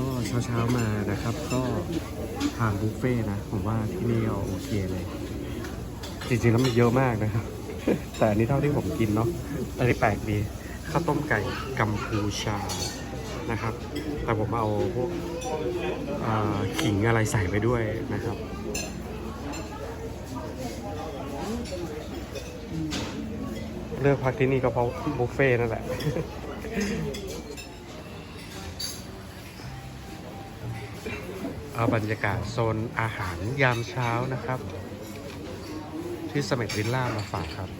ก็เช้าๆมานะครับ ก็ทานบุฟเฟ่นะ ผมว่าที่นี่ก็โอเคเลย จริงๆแล้วมันเยอะมากนะครับ แต่อันนี้เท่าที่ผมกินเนาะอันนี้แปลกดีข้าวต้มไก่กัมพูชานะครับ แต่ผมเอาพวกขิงอะไรใส่ไปด้วยนะครับเลือกพักที่นี่ก็เพราะบุฟเฟ่นั่นแหละ เอาบรรยากาศโซนอาหารยามเช้านะครับ ที่สมิธวิลล่ามาฝากครับ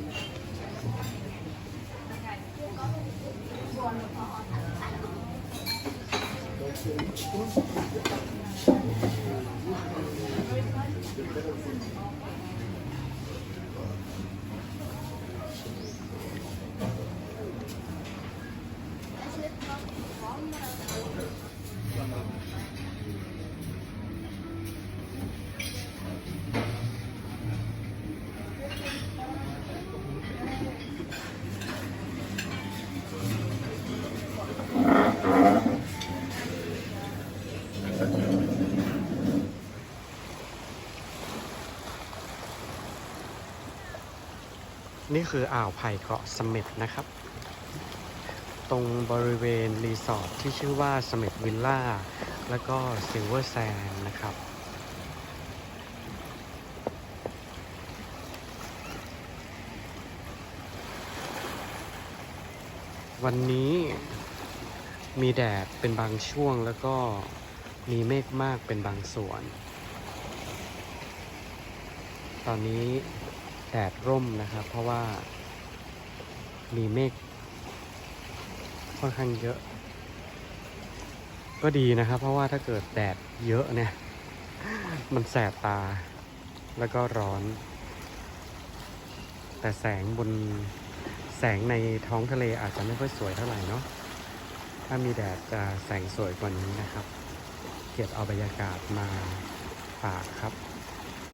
นี่คืออ่าวไผ่เกาะเสม็ดนะครับ ตรงบริเวณรีสอร์ทที่ชื่อว่าเสม็ดวิลล่า แล้วก็ซิลเวอร์แซนนะครับ วันนี้มีแดดเป็นบางช่วงแล้วก็มีเมฆมากเป็นบางส่วน ตอนนี้ แดดร่มนะครับ เพราะว่ามีเมฆค่อนข้างเยอะ ก็ดีนะครับ เพราะว่าถ้าเกิดแดดเยอะเนี่ย มันแสบตา แล้วก็ร้อน แต่แสงบนแสงในท้องทะเลอาจจะไม่ค่อยสวยเท่าไหร่เนาะถ้ามีแดดจะแสงสวยกว่านี้นะครับ เก็บเอาบรรยากาศมาฝากครับ